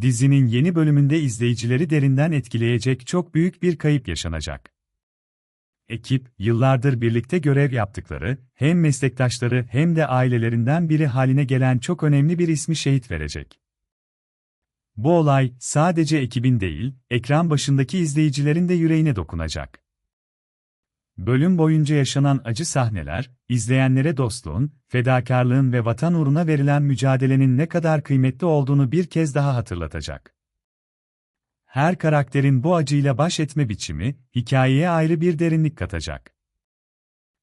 dizinin yeni bölümünde izleyicileri derinden etkileyecek çok büyük bir kayıp yaşanacak. Ekip, yıllardır birlikte görev yaptıkları, hem meslektaşları hem de ailelerinden biri haline gelen çok önemli bir ismi şehit verecek. Bu olay, sadece ekibin değil, ekran başındaki izleyicilerin de yüreğine dokunacak. Bölüm boyunca yaşanan acı sahneler, izleyenlere dostluğun, fedakarlığın ve vatan uğruna verilen mücadelenin ne kadar kıymetli olduğunu bir kez daha hatırlatacak. Her karakterin bu acıyla baş etme biçimi, hikayeye ayrı bir derinlik katacak.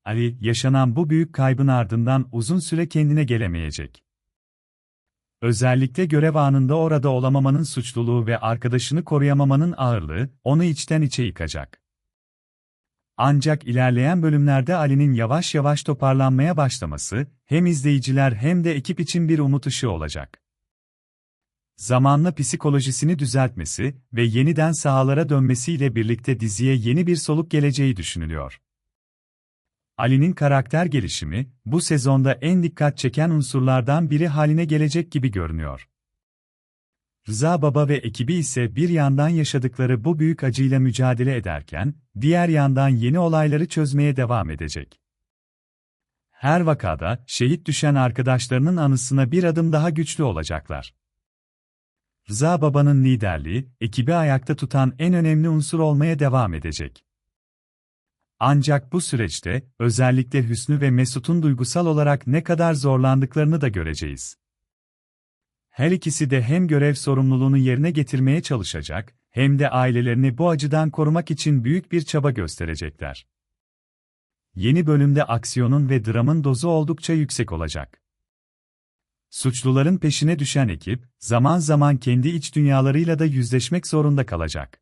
Ali, yaşanan bu büyük kaybın ardından uzun süre kendine gelemeyecek. Özellikle görev anında orada olamamanın suçluluğu ve arkadaşını koruyamamanın ağırlığı, onu içten içe yıkacak. Ancak ilerleyen bölümlerde Ali'nin yavaş yavaş toparlanmaya başlaması, hem izleyiciler hem de ekip için bir umut ışığı olacak. Zamanla psikolojisini düzeltmesi ve yeniden sahalara dönmesiyle birlikte diziye yeni bir soluk geleceği düşünülüyor. Ali'nin karakter gelişimi, bu sezonda en dikkat çeken unsurlardan biri haline gelecek gibi görünüyor. Rıza Baba ve ekibi ise bir yandan yaşadıkları bu büyük acıyla mücadele ederken, diğer yandan yeni olayları çözmeye devam edecek. Her vakada, şehit düşen arkadaşlarının anısına bir adım daha güçlü olacaklar. Rıza Baba'nın liderliği, ekibi ayakta tutan en önemli unsur olmaya devam edecek. Ancak bu süreçte, özellikle Hüsnü ve Mesut'un duygusal olarak ne kadar zorlandıklarını da göreceğiz. Her ikisi de hem görev sorumluluğunu yerine getirmeye çalışacak, hem de ailelerini bu acıdan korumak için büyük bir çaba gösterecekler. Yeni bölümde aksiyonun ve dramın dozu oldukça yüksek olacak. Suçluların peşine düşen ekip, zaman zaman kendi iç dünyalarıyla da yüzleşmek zorunda kalacak.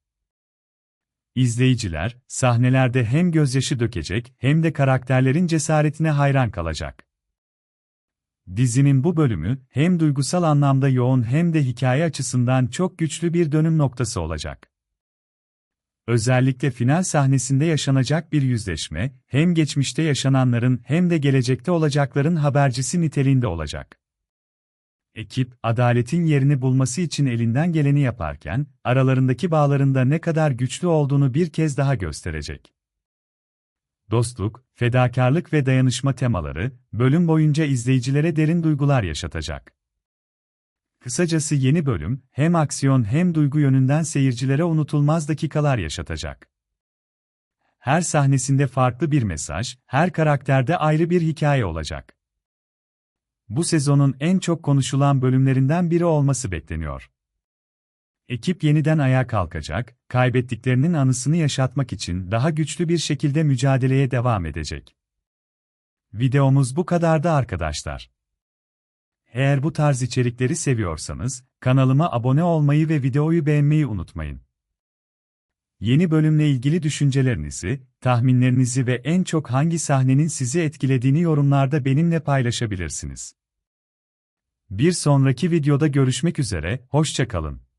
İzleyiciler, sahnelerde hem gözyaşı dökecek hem de karakterlerin cesaretine hayran kalacak. Dizinin bu bölümü, hem duygusal anlamda yoğun hem de hikaye açısından çok güçlü bir dönüm noktası olacak. Özellikle final sahnesinde yaşanacak bir yüzleşme, hem geçmişte yaşananların hem de gelecekte olacakların habercisi niteliğinde olacak. Ekip, adaletin yerini bulması için elinden geleni yaparken, aralarındaki bağlarında ne kadar güçlü olduğunu bir kez daha gösterecek. Dostluk, fedakarlık ve dayanışma temaları, bölüm boyunca izleyicilere derin duygular yaşatacak. Kısacası yeni bölüm, hem aksiyon hem duygu yönünden seyircilere unutulmaz dakikalar yaşatacak. Her sahnesinde farklı bir mesaj, her karakterde ayrı bir hikaye olacak bu sezonun en çok konuşulan bölümlerinden biri olması bekleniyor. Ekip yeniden ayağa kalkacak, kaybettiklerinin anısını yaşatmak için daha güçlü bir şekilde mücadeleye devam edecek. Videomuz bu kadardı arkadaşlar. Eğer bu tarz içerikleri seviyorsanız, kanalıma abone olmayı ve videoyu beğenmeyi unutmayın. Yeni bölümle ilgili düşüncelerinizi, tahminlerinizi ve en çok hangi sahnenin sizi etkilediğini yorumlarda benimle paylaşabilirsiniz. Bir sonraki videoda görüşmek üzere, hoşçakalın.